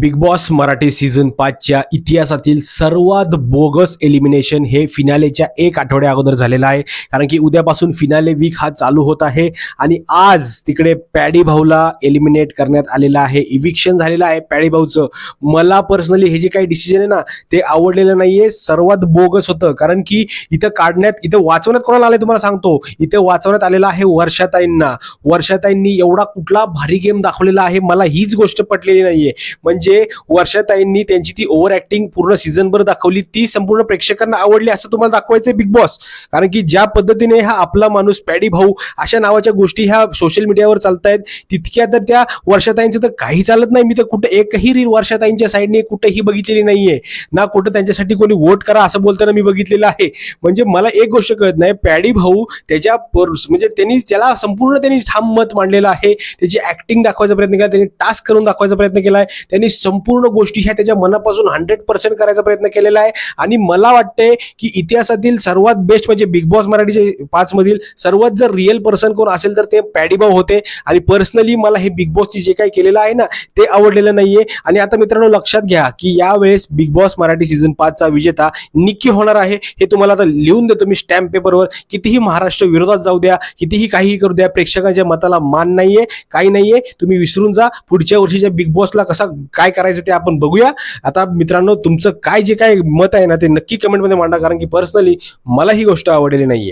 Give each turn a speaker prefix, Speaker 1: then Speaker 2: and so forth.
Speaker 1: Big Boss Marathi season पाचच्या इतिहासातील सर्वात बोगस एलिमिनेशन हे फिनालेच्या एक आठवड्या अगोदर झालेलं आहे. कारण की उद्यापासून फिनाले वीक हा चालू होत आहे आणि आज तिकडे पॅडी भाऊला एलिमिनेट करण्यात आलेलं आहे. इव्हिक्शन झालेलं आहे पॅडी भाऊचं. मला पर्सनली हे जे काही डिसिजन आहे ना ते आवडलेलं नाहीये. सर्वात बोगस होतं. कारण की इथं काढण्यात इथं वाचवण्यात कोणाला आलंय तुम्हाला सांगतो. इथे वाचवण्यात आलेलं आहे वर्षाताईंना. वर्षाताईंनी एवढा कुठला भारी गेम दाखवलेला आहे. मला हीच गोष्ट पटलेली नाहीये. म्हणजे म्हणजे वर्षाताईंनी त्यांची ती ओव्हर ऍक्टिंग पूर्ण सीझनभर दाखवली ती संपूर्ण प्रेक्षकांना आवडली असं तुम्हाला दाखवायचं बिग बॉस कारण की ज्या पद्धतीने हा आपला माणूस पॅडी भाऊ अशा नावाच्या गोष्टी ह्या सोशल मीडियावर चालतायत तितक्या तर त्या वर्षाताईंचं तर काही चालत नाही. मी तर कुठे एकही रील वर्षाताईंच्या साईडने कुठेही बघितलेली नाहीये. ना कुठं त्यांच्यासाठी कोणी वोट करा असं बोलताना मी बघितलेलं आहे. म्हणजे मला एक गोष्ट कळत नाही पॅडी भाऊ त्याच्या म्हणजे त्यांनी त्याला संपूर्ण त्यांनी ठाम मत मांडलेलं आहे. त्याची ऍक्टिंग दाखवायचा प्रयत्न केला त्यांनी टास्क करून दाखवायचा प्रयत्न केलाय. त्यांनी संपूर्ण गोष्टी ह्या त्याच्या मनापासून हंड्रेड पर्सेंट करायचा प्रयत्न केलेला आहे. आणि मला वाटतंय की इतिहासातील सर्वात बेस्ट म्हणजे बिग बॉस मराठीचे पाच मधील सर्वात जर रिअल पर्सन कोण असेल तर ते पॅडीभाऊ होते. आणि पर्सनली मला हे बिग बॉसची जे काही केलेलं आहे ना ते आवडलेलं नाहीये. आणि आता मित्रांनो लक्षात घ्या की यावेळेस बिग बॉस मराठी सीझन पाचचा विजेता निक्की होणार आहे. हे तुम्हाला आता लिहून देतो मी स्टॅम्प पेपरवर कितीही महाराष्ट्र विरोधात जाऊ द्या कितीही काहीही करू द्या प्रेक्षकांच्या मताला मान नाहीये काही नाहीये. तुम्ही विसरून जा. पुढच्या वर्षीच्या बिग बॉसला कसा काय करायचं ते आपण बघूया. आता मित्रांनो तुमचं काय जे काय मत आहे ना ते नक्की कमेंटमध्ये मांडा. कारण की पर्सनली मला ही गोष्ट आवडलेली नाहीये.